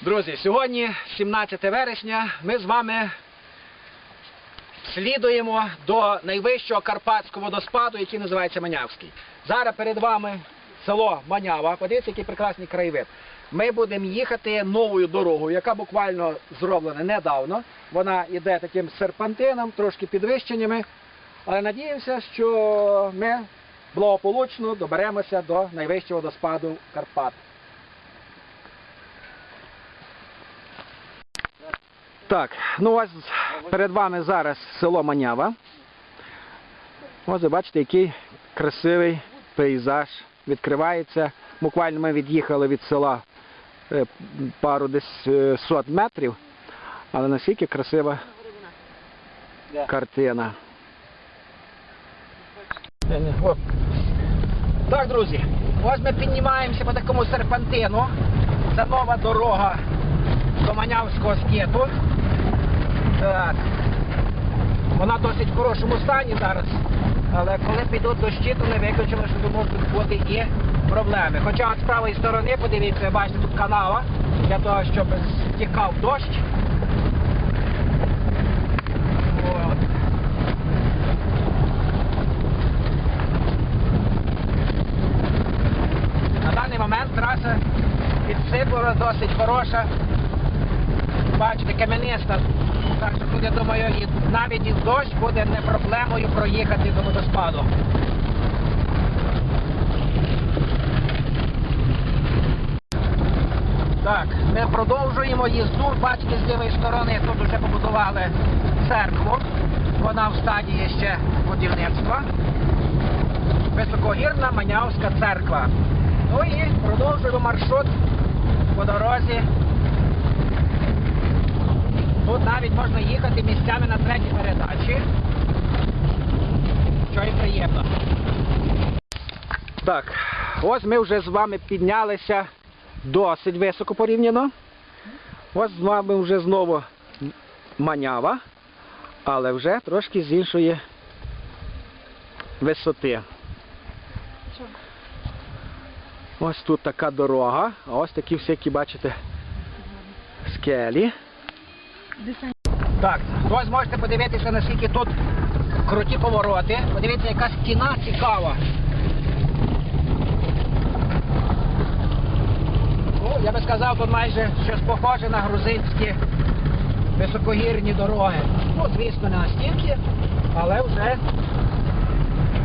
Друзі, сьогодні 17 вересня. Ми з вами слідуємо до найвищого карпатського водоспаду, який називається Манявський. Зараз перед вами село Манява. Подивіться, який прекрасний краєвид. Ми будемо їхати новою дорогою, яка буквально зроблена недавно. Вона йде таким серпантином, трошки підвищеннями. Але надіємося, що ми благополучно доберемося до найвищого водоспаду Карпат. Так, ну ось перед вами зараз село Манява. Ось ви бачите, який красивий пейзаж відкривається. Буквально ми від'їхали від села е, пару десь е, сот метрів, але наскільки красива картина. Так, друзі, ось ми піднімаємося по такому серпантину. Це нова дорога до Манявського скету. Так. Вона досить в хорошому стані зараз. Але коли підуть дощі, то не виключено, що тут можуть бути і проблеми. Хоча от з правої сторони, подивіться, бачите, тут канава для того, щоб стікав дощ. От. На даний момент траса підсипана досить хороша. Бачите, кам'яниста. Так що тут, я думаю, і навіть і дощ буде не проблемою проїхати до водоспаду. Так, ми продовжуємо їзду. Бачите, з лівої сторони тут вже побудували церкву. Вона в стадії ще будівництва. Високогірна Манявська церква. Ну і продовжуємо маршрут по дорозі. Тут навіть можна їхати місцями на третій передачі. Що і приємно. Так, ось ми вже з вами піднялися досить високо порівняно. Ось з вами вже знову манява, але вже трошки з іншої висоти. Ось тут така дорога, а ось такі всякі, бачите, скелі. Так, ось можете подивитися, наскільки тут круті повороти. Подивіться, яка стіна цікава. Ну, я би сказав, тут майже щось похоже на грузинські високогірні дороги. Ну, звісно, не настільки, але вже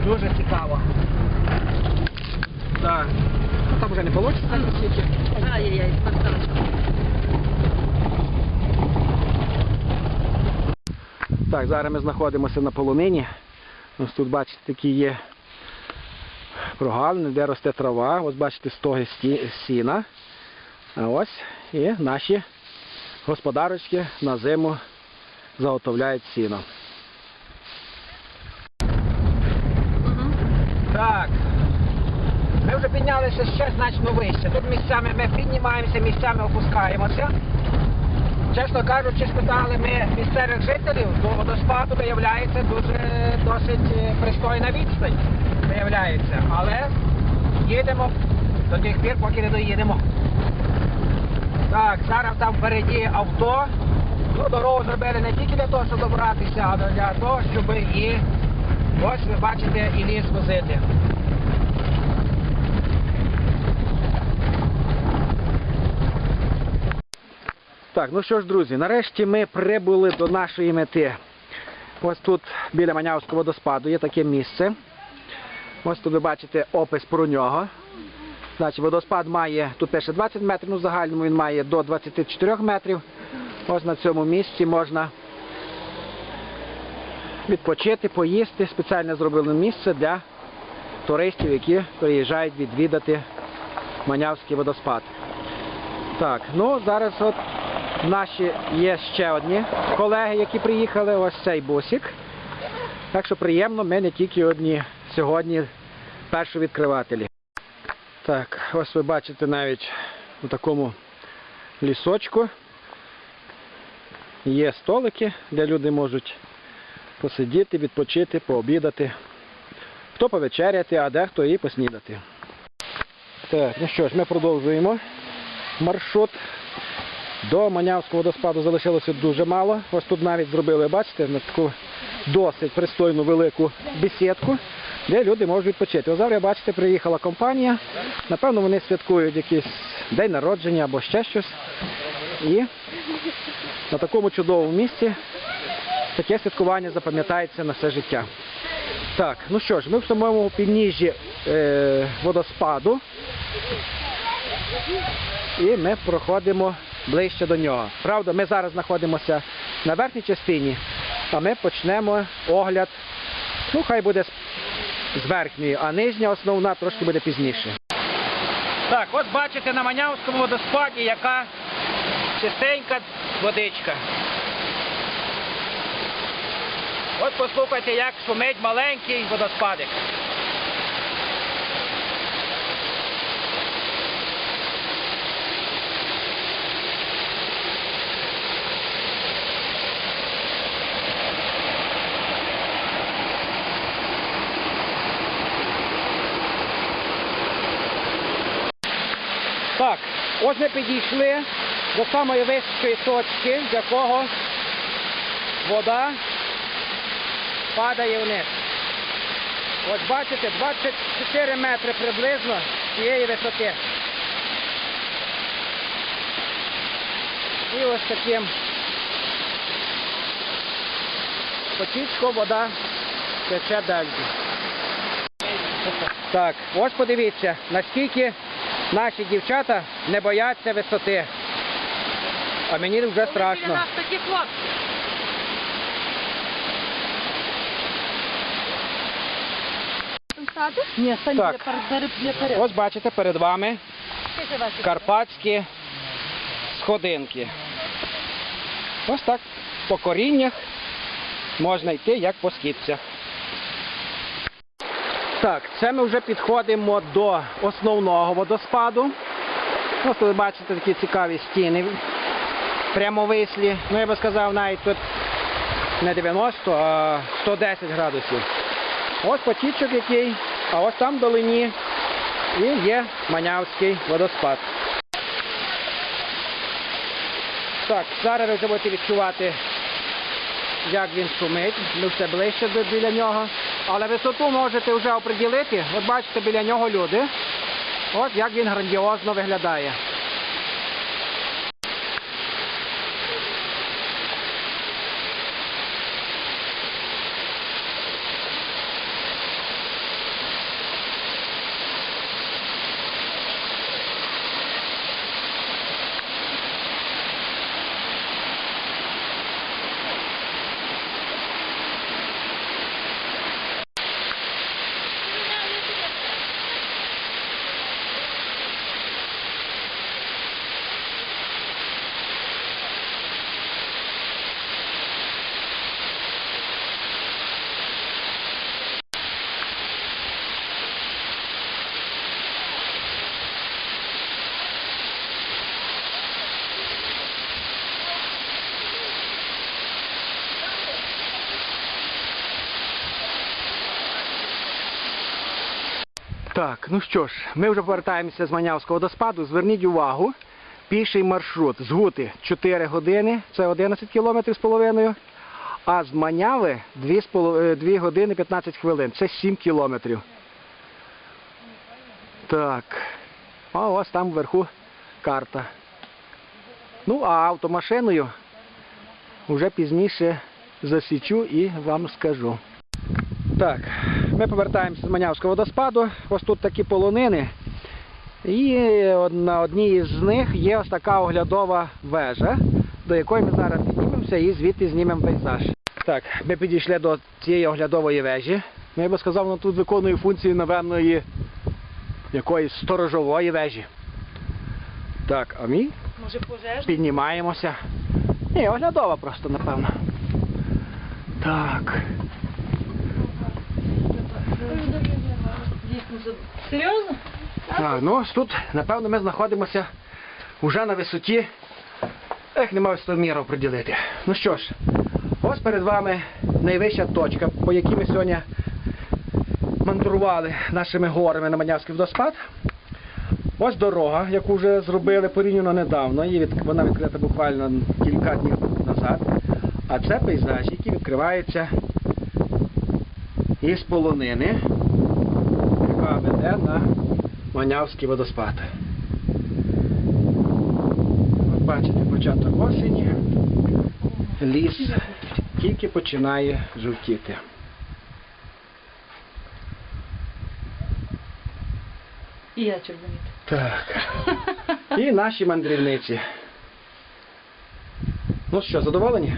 дуже цікаво. Так. Ну, там вже не вийде настільки. Так, зараз ми знаходимося на полонині. Ось тут, бачите, такі є прогалини, де росте трава. Ось бачите стоги сіна. А ось і наші господарочки на зиму заготовляють сіно. Так. Ми вже піднялися ще значно вище. Тут місцями ми піднімаємося, місцями опускаємося. Чесно кажучи, спитали ми місцевих жителів, до водоспаду виявляється дуже досить е, пристойна відстань. Виявляється. Але їдемо до тих пір, поки не доїдемо. Так, зараз там впереді авто. Ну, дорогу зробили не тільки для того, щоб добратися, а для того, щоб і ось ви бачите і ліс возити. Так, ну що ж, друзі, нарешті ми прибули до нашої мети. Ось тут біля Манявського водоспаду є таке місце. Ось тут ви бачите опис про нього. Значить, водоспад має, тут пише 20 метрів, ну в загальному він має до 24 метрів. Ось на цьому місці можна відпочити, поїсти. Спеціально зробили місце для туристів, які приїжджають відвідати Манявський водоспад. Так, ну зараз от наші є ще одні колеги, які приїхали, ось цей бусик. Так що приємно, ми не тільки одні сьогодні першовідкривателі. Так, ось ви бачите навіть у такому лісочку. Є столики, де люди можуть посидіти, відпочити, пообідати. Хто повечеряти, а дехто і поснідати. Так, ну що ж, ми продовжуємо маршрут. До Манявського водоспаду залишилося дуже мало. Ось тут навіть зробили, бачите, на таку досить пристойну велику бесідку, де люди можуть відпочити. Ось зараз, бачите, приїхала компанія. Напевно, вони святкують якийсь день народження або ще щось. І на такому чудовому місці таке святкування запам'ятається на все життя. Так, ну що ж, ми в самому підніжжі е, водоспаду. І ми проходимо ближче до нього. Правда, ми зараз знаходимося на верхній частині, а ми почнемо огляд, ну хай буде з, верхньої, а нижня основна трошки буде пізніше. Так, от бачите на Манявському водоспаді, яка чистенька водичка. От послухайте, як шумить маленький водоспадик. Так, ось ми підійшли до самої вищої точки, з якого вода падає вниз. Ось бачите, 24 метри приблизно цієї висоти. І ось таким потічком вода тече далі. Так, ось подивіться, наскільки наші дівчата не бояться висоти. А мені вже страшно. Нас такі хлопці. Ні, Так. для. Ось бачите перед вами карпатські сходинки. Ось так по коріннях можна йти як по східцях. Так, це ми вже підходимо до основного водоспаду. Ось ви бачите такі цікаві стіни прямовислі. Ну я би сказав навіть тут не 90, а 110 градусів. Ось потічок який, а ось там долині і є Манявський водоспад. Так, зараз ви будете відчувати, як він шумить. Ми все ближче біля нього. Але висоту можете вже оприділити. От бачите, біля нього люди. От як він грандіозно виглядає. Так, ну що ж, ми вже повертаємося з Манявського водоспаду. Зверніть увагу, піший маршрут з Гути 4 години, це 11 кілометрів з половиною, а з Маняви 2, 2 години 15 хвилин, це 7 кілометрів. Так, а ось там вверху карта. Ну, а автомашиною вже пізніше засічу і вам скажу. Так, ми повертаємося з Манявського водоспаду. Ось тут такі полонини. І на одній з них є ось така оглядова вежа, до якої ми зараз піднімемося і звідти знімемо пейзаж. Так, ми підійшли до цієї оглядової вежі. Ну, я би сказав, вона тут виконує функцію, напевно, якоїсь сторожової вежі. Так, а ми Може пожежний? піднімаємося. Ні, оглядова просто, напевно. Так. Так, ну тут, напевно, ми знаходимося вже на висоті. Ех, немає міру приділити. Ну що ж, ось перед вами найвища точка, по якій ми сьогодні мандрували нашими горами на Манявський водоспад. Ось дорога, яку вже зробили порівняно недавно. Її. Вона відкрита буквально кілька днів назад. А це пейзаж, який відкривається із полонини, яка веде на Манявський водоспад. От бачите, початок осені, ліс тільки починає жовтіти. І я червоніти. Так. І наші мандрівниці. Ну що, задоволені?